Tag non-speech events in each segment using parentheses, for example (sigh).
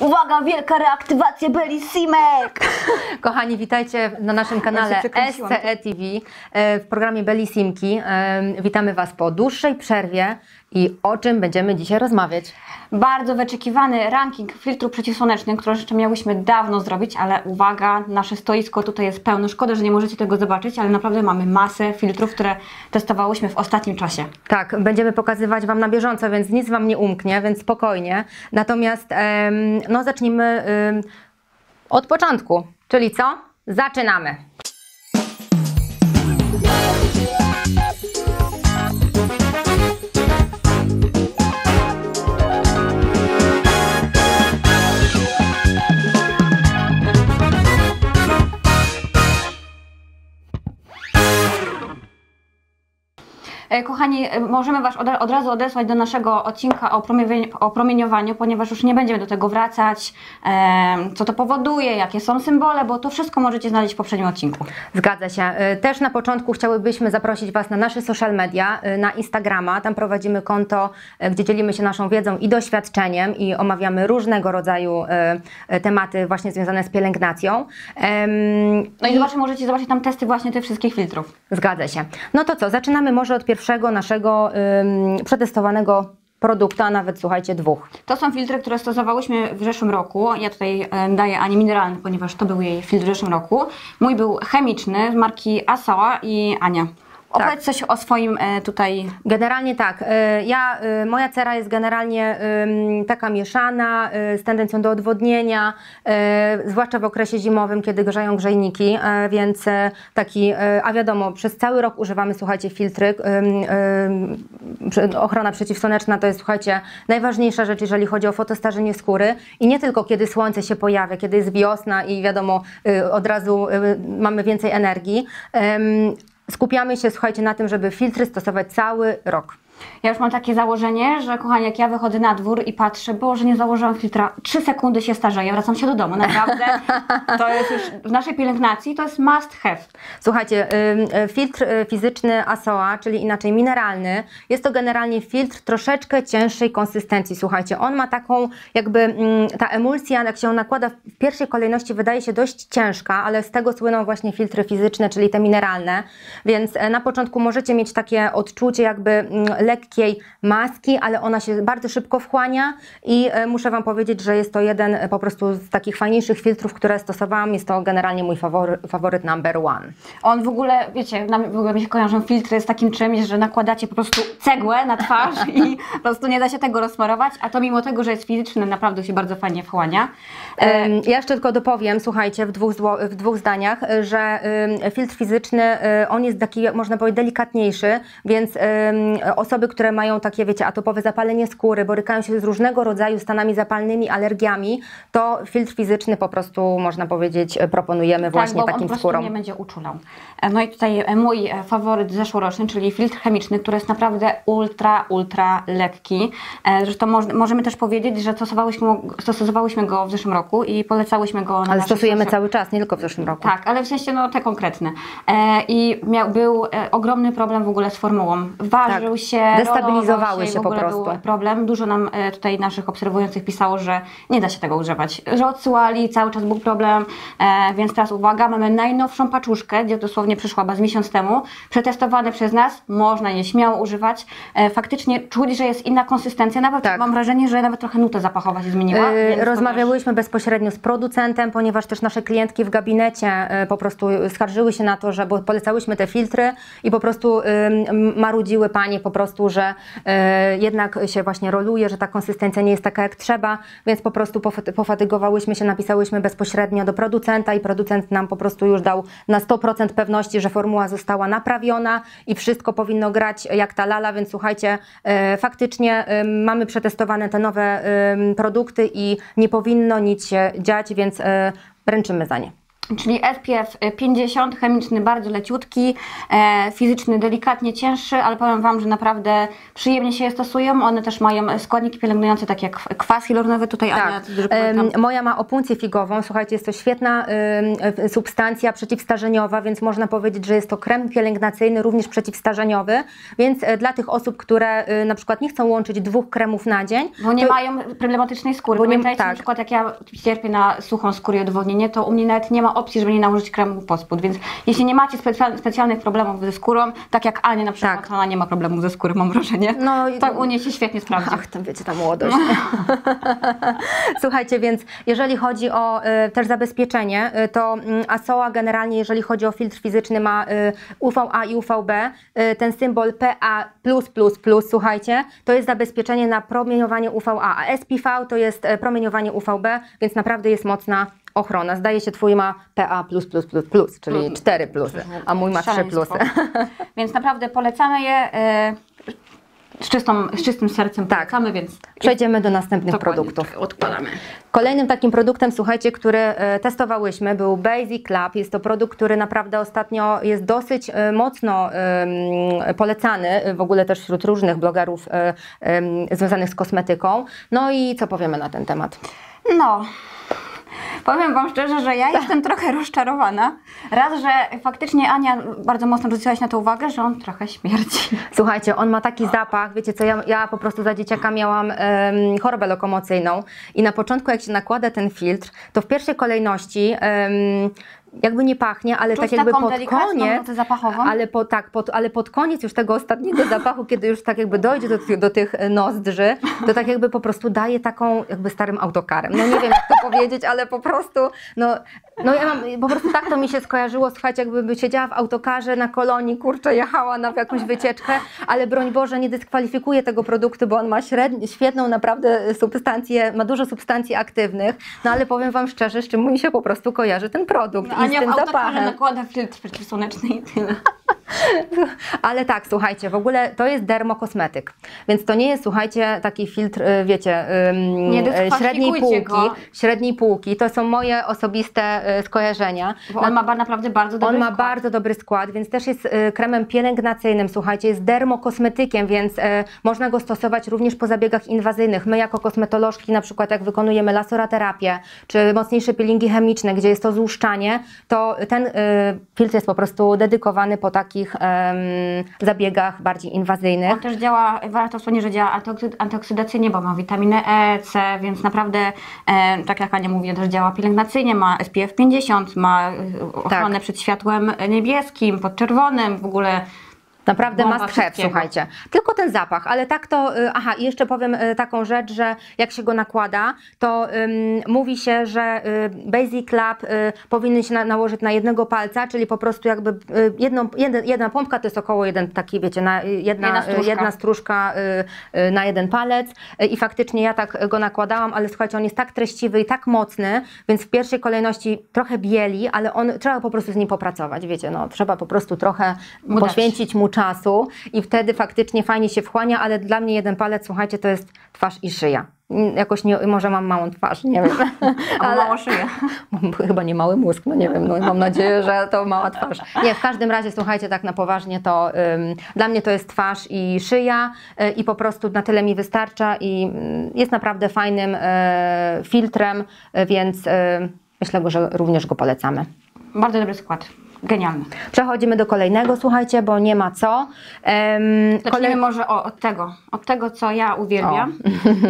Uwaga, wielka reaktywacja Bellisimek! (laughs) Kochani, witajcie na naszym kanale przekręciłam. SCE TV w programie Belisimki. E, Witamy Was po dłuższej przerwie i o czym będziemy dzisiaj rozmawiać? Bardzo wyczekiwany ranking filtrów przeciwsłonecznych, który jeszcze miałyśmy dawno zrobić, ale uwaga, nasze stoisko tutaj jest pełne. Szkoda, że nie możecie tego zobaczyć, ale naprawdę mamy masę filtrów, które testowałyśmy w ostatnim czasie. Tak, będziemy pokazywać Wam na bieżąco, więc nic Wam nie umknie, więc spokojnie. Natomiast no zacznijmy od początku, czyli co? Zaczynamy! Kochani, e, możemy Was od, razu odesłać do naszego odcinka o, o promieniowaniu, ponieważ już nie będziemy do tego wracać, em, co to powoduje, jakie są symbole, bo to wszystko możecie znaleźć w poprzednim odcinku. Zgadza się. Też na początku chciałybyśmy zaprosić Was na nasze social media, na Instagrama. Tam prowadzimy konto, gdzie dzielimy się naszą wiedzą i doświadczeniem i omawiamy różnego rodzaju tematy właśnie związane z pielęgnacją. No i zobaczcie, możecie zobaczyć tam testy właśnie tych wszystkich filtrów. Zgadza się. No to co, zaczynamy może od pierwszego naszego przetestowanego produktu, a nawet słuchajcie, dwóch. To są filtry, które stosowałyśmy w zeszłym roku. Ja tutaj daję Ani mineralny, ponieważ to był jej filtr w zeszłym roku. Mój był chemiczny z marki Asawa i Ania. Opowiedz coś o swoim e, tutaj Generalnie tak. y, Ja, y, moja cera jest generalnie taka mieszana, z tendencją do odwodnienia, zwłaszcza w okresie zimowym, kiedy grzeją grzejniki, więc taki, a wiadomo, przez cały rok używamy, słuchajcie, filtry. Ochrona przeciwsłoneczna to jest, słuchajcie, najważniejsza rzecz, jeżeli chodzi o fotostarzenie skóry i nie tylko kiedy słońce się pojawia, kiedy jest wiosna i wiadomo, od razu mamy więcej energii. Skupiamy się, słuchajcie, na tym, żeby filtry stosować cały rok. Ja już mam takie założenie, że kochani, jak ja wychodzę na dwór i patrzę, bo że nie założyłam filtra, trzy sekundy się starzeję, wracam się do domu, naprawdę. (laughs) To jest już w naszej pielęgnacji, to jest must have. Słuchajcie, y, filtr y, fizyczny ASOA, czyli inaczej mineralny, jest to generalnie filtr troszeczkę cięższej konsystencji. Słuchajcie, on ma taką jakby, ta emulsja, jak się nakłada w pierwszej kolejności wydaje się dość ciężka, ale z tego słyną właśnie filtry fizyczne, czyli te mineralne, więc e, na początku możecie mieć takie odczucie jakby lekkiej maski, ale ona się bardzo szybko wchłania i e, muszę Wam powiedzieć, że jest to jeden e, po prostu z takich fajniejszych filtrów, które stosowałam. Jest to generalnie mój fawory, faworyt number one. On w ogóle, wiecie, na, w ogóle mi się kojarzą filtry z takim czymś, że nakładacie po prostu cegłę na twarz (laughs) i po prostu nie da się tego rozsmarować, a to mimo tego, że jest fizyczny, naprawdę się bardzo fajnie wchłania. E, Ja jeszcze tylko dopowiem, słuchajcie, w dwóch, zło, w dwóch zdaniach, że filtr fizyczny, on jest taki, można powiedzieć, delikatniejszy, więc em, osoby, które mają takie, wiecie, atopowe zapalenie skóry, borykają się z różnego rodzaju stanami zapalnymi, alergiami, to filtr fizyczny po prostu, można powiedzieć, y, proponujemy właśnie tak, bo on takim prostu skórom. nie będzie uczulał. E, No i tutaj e, mój e, faworyt zeszłoroczny, czyli filtr chemiczny, który jest naprawdę ultra, ultra lekki. E, Zresztą moż, możemy też powiedzieć, że stosowałyśmy, stosowałyśmy go w zeszłym roku i polecałyśmy go na Ale stosujemy cały czas, nie tylko w zeszłym roku. Tak, ale w sensie no te konkretne. E, I miał, był e, ogromny problem w ogóle z formułą. Ważył Tak. się, Destabilizowały się po prostu. Był problem. Dużo nam e, tutaj naszych obserwujących pisało, że nie da się tego używać. Że odsyłali, cały czas był problem, e, więc teraz uwaga, mamy najnowszą paczuszkę, gdzie dosłownie przyszła chyba z miesiąc temu, przetestowane przez nas, można je śmiało używać. E, faktycznie czuć, że jest inna konsystencja, nawet Tak. mam wrażenie, że nawet trochę nuta zapachowa się zmieniła. Yy, Rozmawiałyśmy bezpośrednio z producentem, ponieważ też nasze klientki w gabinecie po prostu skarżyły się na to, że bo polecałyśmy te filtry i po prostu marudziły panie po prostu, że yy, jednak się właśnie roluje, że ta konsystencja nie jest taka jak trzeba, więc po prostu pofa- pofatygowałyśmy się, napisałyśmy bezpośrednio do producenta i producent nam po prostu już dał na 100% pewności, że formuła została naprawiona i wszystko powinno grać jak ta lala, więc słuchajcie, yy, faktycznie mamy przetestowane te nowe produkty i nie powinno nic się dziać, więc yy, ręczymy za nie. Czyli SPF 50, chemiczny bardzo leciutki, e, fizyczny delikatnie cięższy, ale powiem Wam, że naprawdę przyjemnie się je stosują. One też mają składniki pielęgnujące, takie jak kwas hialuronowy. Tutaj Ania, Tak. polecam. Em, Moja ma opuncję figową. Słuchajcie, jest to świetna substancja przeciwstarzeniowa, więc można powiedzieć, że jest to krem pielęgnacyjny, również przeciwstarzeniowy. Więc e, dla tych osób, które e, na przykład nie chcą łączyć dwóch kremów na dzień, Bo nie to- mają problematycznej skóry. Bo nie- Pamiętajcie, tak. na przykład jak ja cierpię na suchą skórę i odwodnienie, to u mnie nawet nie ma opcji, żeby nie nałożyć kremu pod spód. Więc jeśli nie macie specjal, specjalnych problemów ze skórą, tak jak Ania na przykład, Tak. ona nie ma problemów ze skórą, mam wrażenie. No i- to u niej się świetnie sprawdzi. Ach, tam wiecie, ta młodość. (laughs) Słuchajcie, więc jeżeli chodzi o y, też zabezpieczenie, y, to mm, ASOA generalnie, jeżeli chodzi o filtr fizyczny, ma y, UVA i UVB. Y, ten symbol PA, słuchajcie, to jest zabezpieczenie na promieniowanie UVA, a SPV to jest e, promieniowanie UVB, więc naprawdę jest mocna ochrona. Zdaje się, twój ma PA, czyli 4 plusy, a mój ma 3 Szaleństwo. plusy. (laughs) Więc naprawdę polecamy je e, z, czystą, z czystym sercem. Tak. Polecamy, więc Przejdziemy do następnych dokładnie, produktów. tak, Odkładamy. Kolejnym takim produktem, słuchajcie, który e, testowałyśmy, był Basic Club. Jest to produkt, który naprawdę ostatnio jest dosyć e, mocno polecany, w ogóle też wśród różnych blogerów związanych z kosmetyką. No i co powiemy na ten temat? No. Powiem Wam szczerze, że ja jestem trochę rozczarowana. Raz, że faktycznie Ania bardzo mocno zwróciłaś na to uwagę, że on trochę śmierdzi. Słuchajcie, on ma taki zapach, wiecie co, ja, ja po prostu za dzieciaka miałam em, chorobę lokomocyjną i na początku jak się nakłada ten filtr, to w pierwszej kolejności em, jakby nie pachnie, ale Czuć tak jakby pod koniec, ale po, tak, pod, ale pod koniec już tego ostatniego (laughs) zapachu, kiedy już tak jakby dojdzie do, do tych nozdrzy, to tak jakby po prostu daje taką jakby starym autokarem. No nie wiem jak to (laughs) powiedzieć, ale po prostu, no, no ja mam, po prostu tak to mi się skojarzyło, słuchajcie, jakby siedziała w autokarze na kolonii, kurczę, jechała na jakąś wycieczkę, ale broń Boże nie dyskwalifikuję tego produktu, bo on ma średni, świetną naprawdę substancję, ma dużo substancji aktywnych, no ale powiem Wam szczerze, z czym mi się po prostu kojarzy ten produkt No, i z Ania tym zapachem. nakłada filtr przeciwsłoneczny i tyle. (laughs) Ale tak, słuchajcie, w ogóle to jest dermokosmetyk, więc to nie jest, słuchajcie, taki filtr, y, wiecie, Nie y, średniej półki, go. średniej półki, to są moje osobiste y, skojarzenia. Bo on ma naprawdę bardzo dobry On ma skład. bardzo dobry skład, więc też jest kremem pielęgnacyjnym, słuchajcie, jest dermokosmetykiem, więc można go stosować również po zabiegach inwazyjnych. My jako kosmetolożki, na przykład jak wykonujemy lasoroterapię, czy mocniejsze peelingi chemiczne, gdzie jest to złuszczanie, to ten y, filtr jest po prostu dedykowany po takich zabiegach bardziej inwazyjnych. On też działa, warto wspomnieć, że działa antyoksyd- antyoksydacyjnie, bo ma witaminę E, C, więc naprawdę, e, tak jak Ania mówi, też działa pielęgnacyjnie, ma SPF 50, ma e, ochronę Tak. przed światłem niebieskim, podczerwonym, w ogóle Naprawdę Bomba must have, słuchajcie. Tylko ten zapach, ale tak to, y, aha, i jeszcze powiem y, taką rzecz, że jak się go nakłada, to ym, mówi się, że y, Basic y, powinien się na, nałożyć na jednego palca, czyli po prostu jakby y, jedną, jeden, jedna pompka to jest około jeden taki, wiecie, na, jedna, Jedna stróżka. jedna stróżka na jeden palec i faktycznie ja tak go nakładałam, ale słuchajcie, on jest tak treściwy i tak mocny, więc w pierwszej kolejności trochę bieli, ale on trzeba po prostu z nim popracować, wiecie, no trzeba po prostu trochę Mu poświęcić mu czasu i wtedy faktycznie fajnie się wchłania, ale dla mnie jeden palec, słuchajcie, to jest twarz i szyja. Mm, Jakoś nie, może mam małą twarz, nie wiem. (laughs) Ale- mało szyję. (laughs) Chyba nie mały mózg, no nie wiem, no mam nadzieję, że to mała twarz. Nie, w każdym razie, słuchajcie, tak na poważnie, to ym, dla mnie to jest twarz i szyja y, i po prostu na tyle mi wystarcza i mm, jest naprawdę fajnym y, filtrem, y, więc y, myślę, że również go polecamy. Bardzo dobry skład, genialny. Przechodzimy do kolejnego, słuchajcie, bo nie ma co. Em, Zacznijmy może o, od tego, od tego, co ja uwielbiam. (laughs)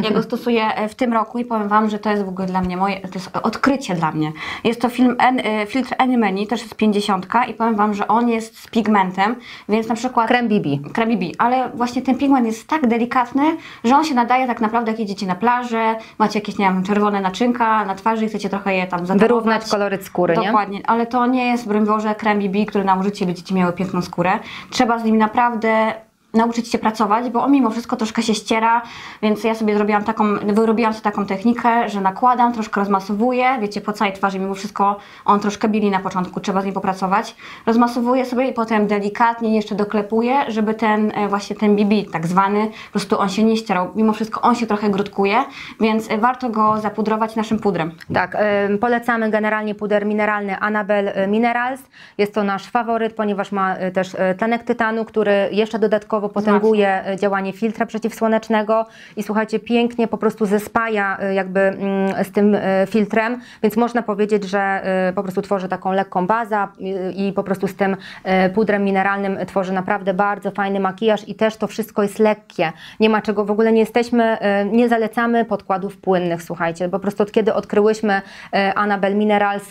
Ja go stosuję e, w tym roku i powiem Wam, że to jest w ogóle dla mnie moje, to jest odkrycie dla mnie. Jest to film N, e, filtr Any też jest 50 i powiem Wam, że on jest z pigmentem, więc na przykład... Krem Bibi. Krem BB, ale właśnie ten pigment jest tak delikatny, że on się nadaje tak naprawdę jak jedziecie na plażę, macie jakieś, nie wiem, czerwone naczynka na twarzy i chcecie trochę je tam zatamować. Wyrównać koloryt skóry, nie? Dokładnie, ale to nie jest, broń Boże, krem BB, który nałożycie i będziecie miały piękną skórę. Trzeba z nim naprawdę nauczyć się pracować, bo on mimo wszystko troszkę się ściera, więc ja sobie zrobiłam taką, wyrobiłam sobie taką technikę, że nakładam, troszkę rozmasowuję, wiecie, po całej twarzy mimo wszystko on troszkę bili na początku, trzeba z nim popracować. Rozmasowuję sobie i potem delikatnie jeszcze doklepuję, żeby ten e, właśnie ten BB tak zwany, po prostu on się nie ścierał, mimo wszystko on się trochę grutkuje, więc warto go zapudrować naszym pudrem. Tak, polecamy generalnie puder mineralny Annabel e, Minerals. Jest to nasz faworyt, ponieważ ma e, też tlenek tytanu, który jeszcze dodatkowo potęguje e, działanie filtra przeciwsłonecznego. I słuchajcie, pięknie po prostu zespaja e, jakby mm, z tym e, filtrem, więc można powiedzieć, że po prostu tworzy taką lekką bazę i, po prostu z tym pudrem mineralnym tworzy naprawdę bardzo fajny makijaż i też to wszystko jest lekkie. Nie ma czego, w ogóle nie jesteśmy, nie zalecamy podkładów płynnych, słuchajcie, po prostu od kiedy odkryłyśmy e, Annabel Minerals,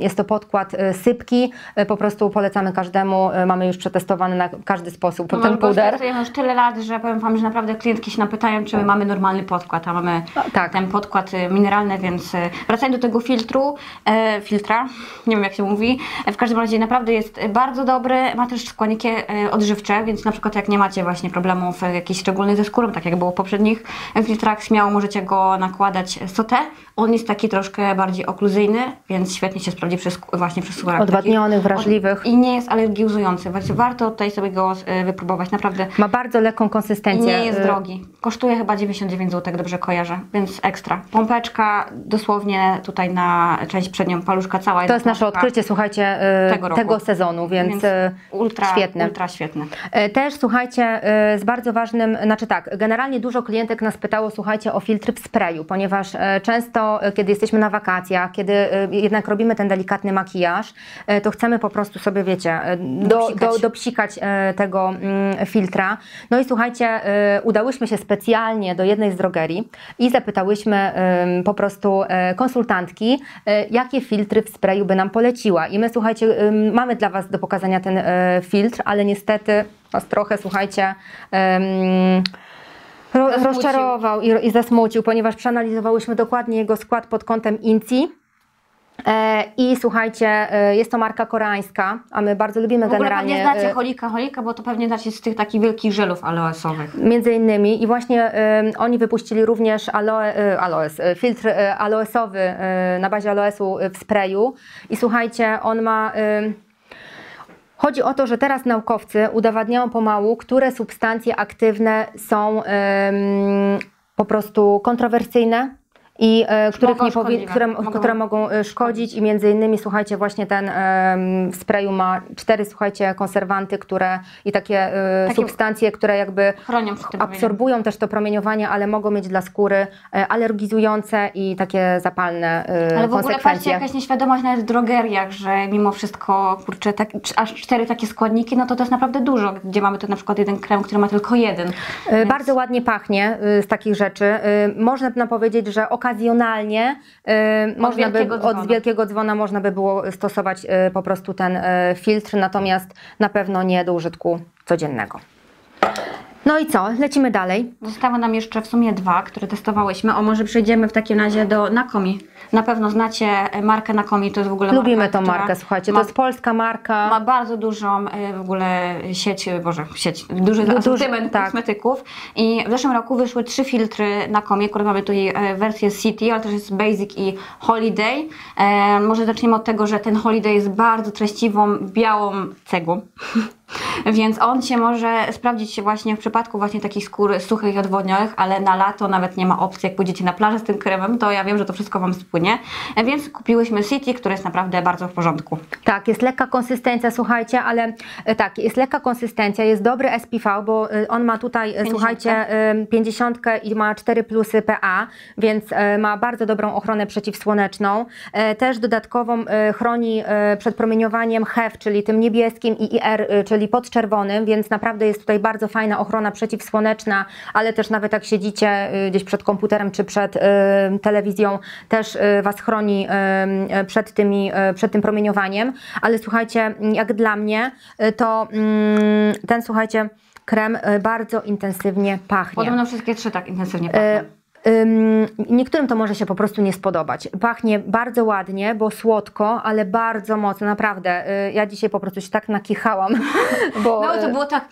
jest to podkład sypki, po prostu polecamy każdemu, mamy już przetestowany na każdy sposób No, ten puder. Testujemy już tyle lat, że powiem Wam, że naprawdę klientki się napytają, czy my mamy normalny podkład, a mamy tak. ten podkład y, mineralny, więc y, wracając do tego filtru, e, filtra, nie wiem jak się mówi, e, w każdym razie naprawdę jest bardzo dobry, ma też składniki e, odżywcze, więc na przykład jak nie macie właśnie problemów e, jakichś szczególnych ze skórą, tak jak było w poprzednich filtrach, śmiało możecie go nakładać sotę. On jest taki troszkę bardziej okluzyjny, więc świetnie się sprawdzi przez, właśnie przez skórę. Odwadnionych, wrażliwych. I nie jest alergizujący, więc warto tutaj sobie go wypróbować, naprawdę. Ma bardzo lekką konsystencję. nie jest drogi. Kosztuje chyba 99 zł, dobrze kojarzę, więc ekstra. Pompeczka dosłownie tutaj na część przednią, paluszka cała. To jest nasze odkrycie, słuchajcie, e, Tego tego, sezonu, więc, Więc e, ultra, świetne. ultra świetne. E, Też słuchajcie, z bardzo ważnym, znaczy tak, generalnie dużo klientek nas pytało, słuchajcie, o filtry w sprayu, ponieważ często, kiedy jesteśmy na wakacjach, kiedy jednak robimy ten delikatny makijaż, to chcemy po prostu sobie, wiecie, do, Dopsikać. do, dopsikać tego mm, filtra. No i słuchajcie, e, udałyśmy się specjalnie do jednej z drogerii i zapytałyśmy po prostu e, konsultantki, e, jakie filtry w sprayu by nam poleciła. I my, słuchajcie, mamy dla Was do pokazania ten filtr, ale niestety Was trochę, słuchajcie, ro, rozczarował i, i zasmucił, ponieważ przeanalizowałyśmy dokładnie jego skład pod kątem INCI. E, I słuchajcie, e, jest to marka koreańska, a my bardzo lubimy W ogóle generalnie. pewnie znacie e, holika, holika, bo to pewnie znacie z tych takich wielkich żelów aloesowych. Między innymi i właśnie ym, oni wypuścili również aloe, aloes, filtr aloesowy na bazie aloesu w sprayu i słuchajcie, on ma... ym, Chodzi o to, że teraz naukowcy udowadniają pomału, które substancje aktywne są po prostu kontrowersyjne i e, których Mogą nie szkodliwe. które, Mogą które mogą e, szkodzić i między innymi słuchajcie właśnie ten em, w sprayu ma cztery słuchajcie konserwanty, które i takie, e, Takie- substancje, które jakby absorbują też to promieniowanie, ale mogą mieć dla skóry e, alergizujące i takie zapalne e, Ale w ogóle patrzcie, jakaś nieświadomość nawet w drogeriach, że mimo wszystko, kurczę, tak, aż cztery takie składniki, no to to jest naprawdę dużo, gdzie mamy tu na przykład jeden krem, który ma tylko jeden. E, Bardzo ładnie pachnie e, z takich rzeczy. E, Można powiedzieć, że okazjonalnie e, można by, wielkiego dzwona. od wielkiego dzwona można by było stosować e, po prostu ten e, filtr, natomiast na pewno nie do użytku codziennego. No i co? Lecimy dalej. Zostały nam jeszcze w sumie dwa, które testowałyśmy. O, może przejdziemy w takim razie do Nakomi. Na pewno znacie markę Nakomi, to jest w ogóle Lubimy marka, tą markę, słuchajcie. ma, To jest polska marka. ma bardzo dużą e, w ogóle sieć, e, boże, sieć, duży Du- asortyment tak. kosmetyków. I w zeszłym roku wyszły trzy filtry Nakomi. Akurat mamy tutaj e, wersję City, ale też jest Basic i Holiday. E, może zaczniemy od tego, że ten Holiday jest bardzo treściwą, białą cegłą. (laughs) Więc on się może sprawdzić się właśnie w przypadku właśnie takich skór suchych i odwodnionych, ale na lato nawet nie ma opcji, jak pójdziecie na plażę z tym kremem, to ja wiem, że to wszystko Wam spłynie. Więc kupiłyśmy City, które jest naprawdę bardzo w porządku. Tak, jest lekka konsystencja, słuchajcie, ale e, tak, jest lekka konsystencja, jest dobry SPV, bo e, on ma tutaj, e, 50. słuchajcie, e, 50 i ma 4 plusy PA, więc ma bardzo dobrą ochronę przeciwsłoneczną. Też dodatkową chroni przed promieniowaniem HEV, czyli tym niebieskim i IR, e, czyli podczerwonym, więc naprawdę jest tutaj bardzo fajna ochrona przeciwsłoneczna, ale też nawet jak siedzicie e, gdzieś przed komputerem czy przed e, telewizją, też e, Was chroni e, e, przed, tymi, e, przed tym promieniowaniem. Ale słuchajcie, jak dla mnie, to mm, ten, słuchajcie, krem bardzo intensywnie pachnie. Podobno wszystkie trzy tak intensywnie pachną. Ym, Niektórym to może się po prostu nie spodobać. Pachnie bardzo ładnie, bo słodko, ale bardzo mocno, naprawdę. Y, Ja dzisiaj po prostu się tak nakichałam, (laughs) bo... No to y, było tak,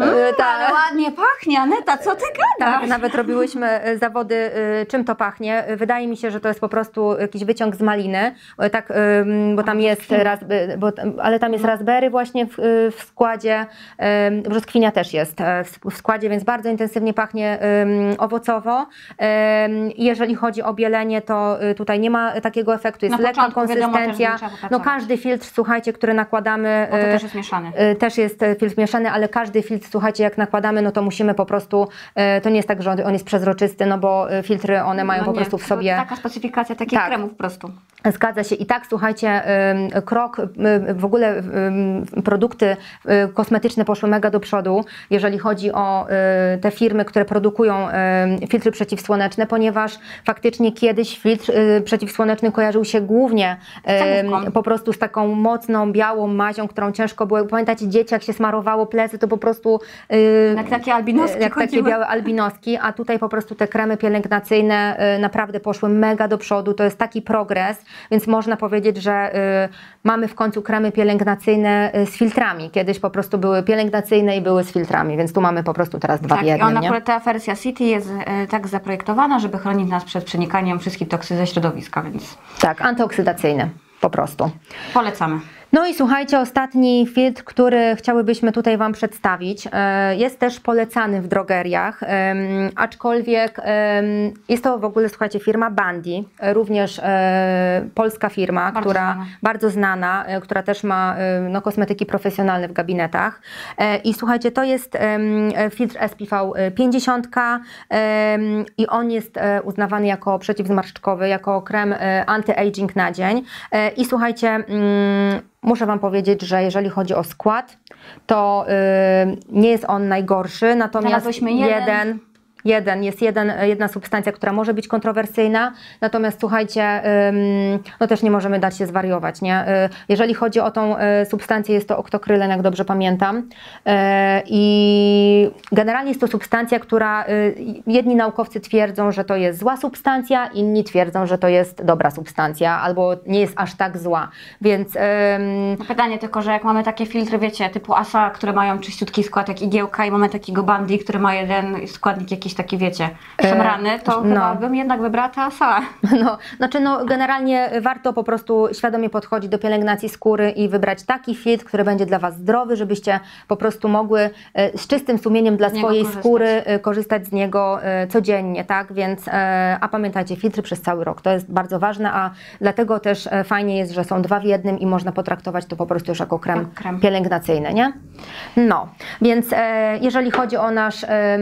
y, mm, tak. ale ładnie pachnie, Aneta, co ty gadasz? Tak, nawet robiłyśmy zawody, czym to pachnie. Wydaje mi się, że to jest po prostu jakiś wyciąg z maliny, tak, bo tam jest, raz, bo, ale tam jest raspberry właśnie w, w składzie, brzoskwinia też jest e, w składzie, więc bardzo intensywnie pachnie owocowo. Jeżeli chodzi o bielenie, to y, tutaj nie ma takiego efektu, jest Na lekka wiadomo, konsystencja. popracować. No każdy filtr, słuchajcie, który nakładamy... Bo to y, też jest mieszany. Y, Też jest e, filtr mieszany, ale każdy filtr, słuchajcie, jak nakładamy, no to musimy po prostu, to nie jest tak, że on- jest przezroczysty, no bo filtry, one mają No po nie, prostu w sobie... Taka specyfikacja takich Tak. kremów po prostu. Zgadza się. I tak, słuchajcie, krok, w ogóle produkty y, kosmetyczne poszły mega do przodu, jeżeli chodzi o y, te firmy, które produkują filtry przeciwsłoneczne, ponieważ faktycznie kiedyś filtr y, przeciwsłoneczny kojarzył się głównie po prostu z taką mocną, białą mazią, którą ciężko było, pamiętacie, dzieci jak się smarowało plecy, to po prostu... y, Jak takie albinoski jak takie chodziły. białe albinoski, a tutaj po prostu te kremy pielęgnacyjne y, naprawdę poszły mega do przodu. To jest taki progres, więc można powiedzieć, że mamy w końcu kremy pielęgnacyjne z filtrami. Kiedyś po prostu były pielęgnacyjne i były z filtrami, więc tu mamy po prostu teraz dwa Tak, w jednym. ona, akurat ta wersja City jest tak zaprojektowana, żeby chronić nas przed przenikaniem wszystkich toksyn ze środowiska, więc Tak, antyoksydacyjny po prostu. polecamy. No i słuchajcie, ostatni filtr, który chciałybyśmy tutaj Wam przedstawić, e, jest też polecany w drogeriach, aczkolwiek jest to w ogóle, słuchajcie, firma Bandi, również e, polska firma, Bardzo która znana. bardzo znana, e, która też ma no, kosmetyki profesjonalne w gabinetach. I słuchajcie, to jest filtr SPV 50 em, i on jest uznawany jako przeciwzmarszczkowy, jako krem anti-aging na dzień. I słuchajcie, mm, muszę Wam powiedzieć, że jeżeli chodzi o skład, to y, nie jest on najgorszy, natomiast jeden. jeden Jeden, jest jeden, jedna substancja, która może być kontrowersyjna, natomiast słuchajcie, no też nie możemy dać się zwariować, nie? Y, Jeżeli chodzi o tą y, substancję, jest to oktokrylen, jak dobrze pamiętam. Y, I generalnie jest to substancja, która jedni naukowcy twierdzą, że to jest zła substancja, inni twierdzą, że to jest dobra substancja, albo nie jest aż tak zła. Więc No Pytanie tylko, że jak mamy takie filtry, wiecie, typu ASA, które mają czyściutki skład jak igiełka i mamy takiego Bandi, który ma jeden składnik jakiś taki, wiecie, szemrany, to no. chyba bym jednak wybrała tę ASA. (laughs) No, znaczy no, generalnie warto po prostu świadomie podchodzić do pielęgnacji skóry i wybrać taki filtr, który będzie dla Was zdrowy, żebyście po prostu mogły e, z czystym sumieniem dla swojej korzystać. skóry e, korzystać z niego e, codziennie, tak? Więc, e, a pamiętajcie, filtry przez cały rok, to jest bardzo ważne, a dlatego też e, fajnie jest, że są dwa w jednym i można potraktować to po prostu już jako krem, krem. pielęgnacyjny, nie? No, więc e, jeżeli chodzi o nasz e,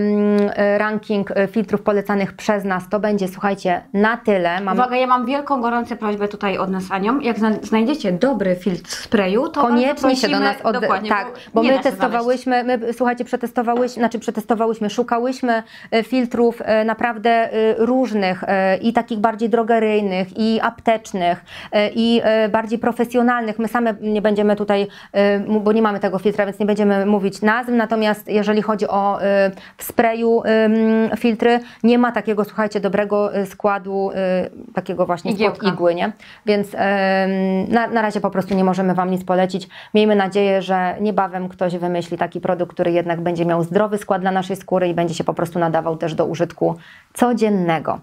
ranking e, filtrów polecanych przez nas, to będzie, słuchajcie, na tyle. Mamy Uwaga, ja mam wielką, gorącą prośbę tutaj od nas Anią. Jak zna- znajdziecie dobry filtr sprayu, to Koniecznie się do nas od... Tak, bo my testowałyśmy, my słuchajcie, przetestowałyśmy, znaczy przetestowałyśmy, szukałyśmy e, filtrów e, naprawdę różnych i takich bardziej drogeryjnych i aptecznych i bardziej profesjonalnych. My same nie będziemy tutaj, bo nie mamy tego filtra, więc nie będziemy mówić nazw, natomiast jeżeli chodzi o w sprayu filtry, nie ma takiego, słuchajcie, dobrego e, składu, e, takiego właśnie spod Igiełka. igły, nie? Więc na, na razie po prostu nie możemy Wam nic polecić. Miejmy nadzieję, że niebawem ktoś wymyśli taki produkt, który jednak będzie miał zdrowy skład dla naszej skóry i będzie się po prostu nadawał też do użytku codziennego.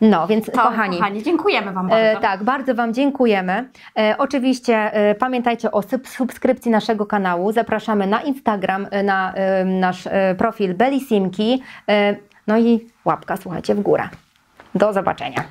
No, więc To, kochani, kochani, dziękujemy Wam bardzo. E, tak, bardzo Wam dziękujemy. E, oczywiście e, pamiętajcie o sub- subskrypcji naszego kanału. Zapraszamy na Instagram, na nasz profil Belisimki. No i łapka, słuchajcie, w górę. Do zobaczenia.